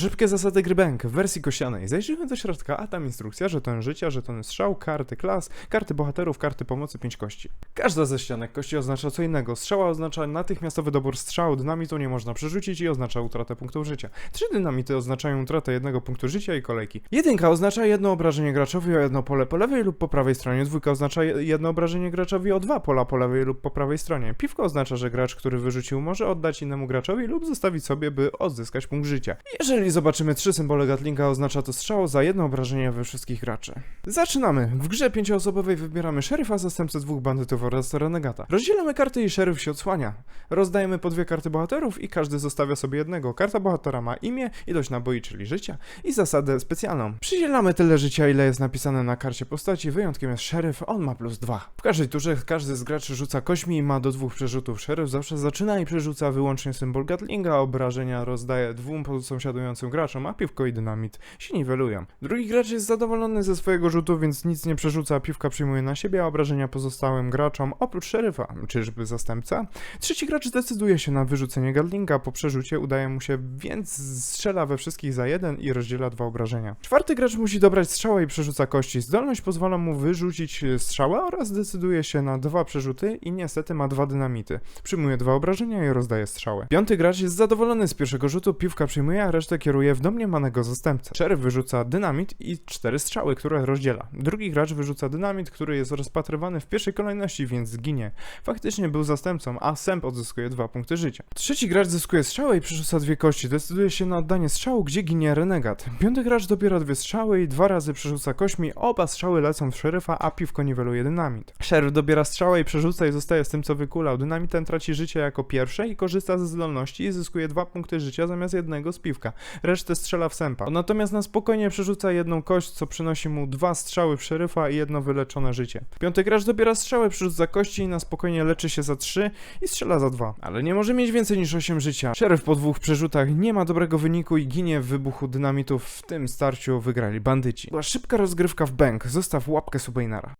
Szybkie zasady gry Bank w wersji kościanej. Zajrzyjmy do środka, a tam instrukcja, żeton życia, żetony strzał, karty klas, karty bohaterów, karty pomocy, pięć kości. Każda ze ścianek kości oznacza co innego. Strzała oznacza natychmiastowy dobór strzału, dynamitu nie można przerzucić i oznacza utratę punktów życia. Trzy dynamity oznaczają utratę jednego punktu życia i kolejki. Jedynka oznacza jedno obrażenie graczowi o jedno pole po lewej lub po prawej stronie. Dwójka oznacza je- jedno obrażenie graczowi o dwa pola po lewej lub po prawej stronie. Piwko oznacza, że gracz, który wyrzucił, może oddać innemu graczowi lub zostawić sobie, by odzyskać punkt życia. Jeżeli zobaczymy trzy symbole Gatlinga, oznacza to strzał za jedno obrażenie we wszystkich graczy. Zaczynamy! W grze pięcioosobowej wybieramy szeryfa, zastępcę dwóch bandytów oraz renegata. Rozdzielamy karty i szeryf się odsłania. Rozdajemy po dwie karty bohaterów i każdy zostawia sobie jednego. Karta bohatera ma imię, ilość naboi, czyli życia i zasadę specjalną. Przydzielamy tyle życia, ile jest napisane na karcie postaci, wyjątkiem jest szeryf, on ma plus dwa. W każdej turze każdy z graczy rzuca kośmi i ma do dwóch przerzutów. Szeryf zawsze zaczyna i przerzuca wyłącznie symbol Gatlinga, obrażenia rozdaje dwóm sąsiadującym graczom, a piwko i dynamit się niwelują. Drugi gracz jest zadowolony ze swojego rzutu, więc nic nie przerzuca, a piwka przyjmuje na siebie, a obrażenia pozostałym graczom, oprócz szeryfa. Czyżby zastępca? Trzeci gracz decyduje się na wyrzucenie Gatlinga, po przerzucie udaje mu się, więc strzela we wszystkich za jeden i rozdziela dwa obrażenia. Czwarty gracz musi dobrać strzałę i przerzuca kości. Zdolność pozwala mu wyrzucić strzałę oraz decyduje się na dwa przerzuty i niestety ma dwa dynamity. Przyjmuje dwa obrażenia i rozdaje strzałę. Piąty gracz jest zadowolony z pierwszego rzutu, piwka przyjmuje, a resztę kieruje w domniemanego zastępcę. Szeryf wyrzuca dynamit i cztery strzały, które rozdziela. Drugi gracz wyrzuca dynamit, który jest rozpatrywany w pierwszej kolejności, więc zginie. Faktycznie był zastępcą, a Sęp odzyskuje dwa punkty życia. Trzeci gracz zyskuje strzałę i przerzuca dwie kości. Decyduje się na oddanie strzału, gdzie ginie renegat. Piąty gracz dobiera dwie strzały i dwa razy przerzuca kośmi. Oba strzały lecą w szeryfa, a piwko niweluje dynamit. Szeryf dobiera strzałę i przerzuca i zostaje z tym, co wykulał. Dynamitem traci życie jako pierwsze i korzysta ze zdolności i zyskuje dwa punkty życia zamiast jednego z piwka. Resztę strzela w sępa. Natomiast na spokojnie przerzuca jedną kość, co przynosi mu dwa strzały w szeryfa i jedno wyleczone życie. Piąty gracz dobiera strzały, przerzuca kości i na spokojnie leczy się za trzy i strzela za dwa. Ale nie może mieć więcej niż 8 życia. Szeryf po dwóch przerzutach nie ma dobrego wyniku i ginie w wybuchu dynamitów. W tym starciu wygrali bandyci. Była szybka rozgrywka w bank. Zostaw łapkę subejnara.